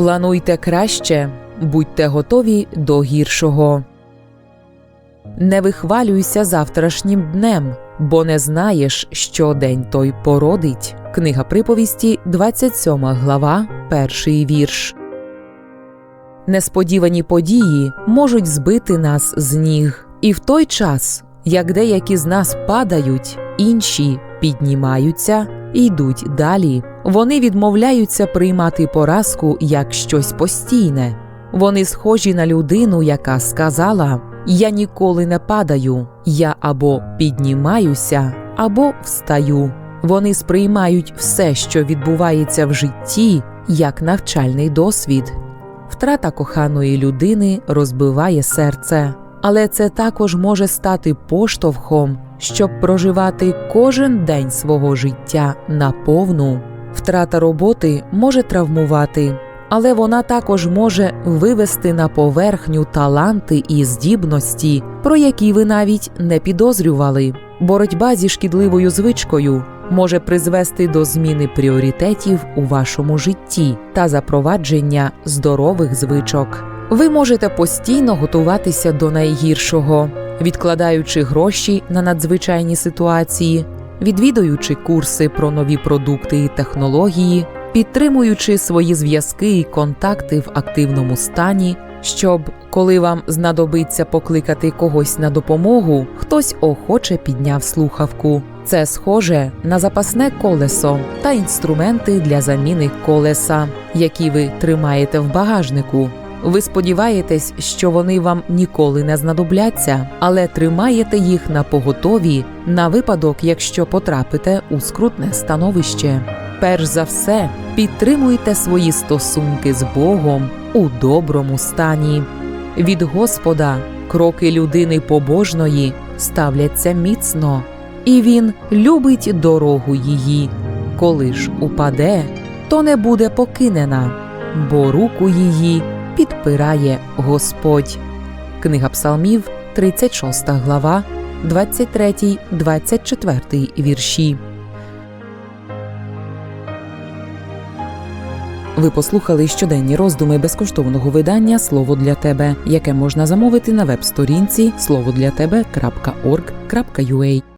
Плануйте краще, будьте готові до гіршого. Не вихвалюйся завтрашнім днем, бо не знаєш, що день той породить. Книга приповісті, 27 глава, перший вірш. Несподівані події можуть збити нас з ніг, і в той час, як деякі з нас падають, інші піднімаються і йдуть далі. Вони відмовляються приймати поразку як щось постійне. Вони схожі на людину, яка сказала: Я ніколи не падаю, я або піднімаюся, або встаю. Вони сприймають все, що відбувається в житті, як навчальний досвід. Втрата коханої людини розбиває серце, але це також може стати поштовхом, щоб проживати кожен день свого життя наповну. Втрата роботи може травмувати, але вона також може вивести на поверхню таланти і здібності, про які ви навіть не підозрювали. Боротьба зі шкідливою звичкою може призвести до зміни пріоритетів у вашому житті та запровадження здорових звичок. Ви можете постійно готуватися до найгіршого, відкладаючи гроші на надзвичайні ситуації, відвідуючи курси про нові продукти і технології, підтримуючи свої зв'язки і контакти в активному стані, щоб, коли вам знадобиться покликати когось на допомогу, хтось охоче підняв слухавку. Це схоже на запасне колесо та інструменти для заміни колеса, які ви тримаєте в багажнику. Ви сподіваєтесь, що вони вам ніколи не знадобляться, але тримаєте їх на поготові на випадок, якщо потрапите у скрутне становище. Перш за все, підтримуйте свої стосунки з Богом у доброму стані. Від Господа кроки людини побожної ставляться міцно, і Він любить дорогу її. Коли ж упаде, то не буде покинена, бо руку її підпирає Господь. Книга Псалмів, 36 глава, 23, 24 вірші. Ви послухали щоденні роздуми безкоштовного видання Слово для тебе, яке можна замовити на веб-сторінці словодлятебе.org.ua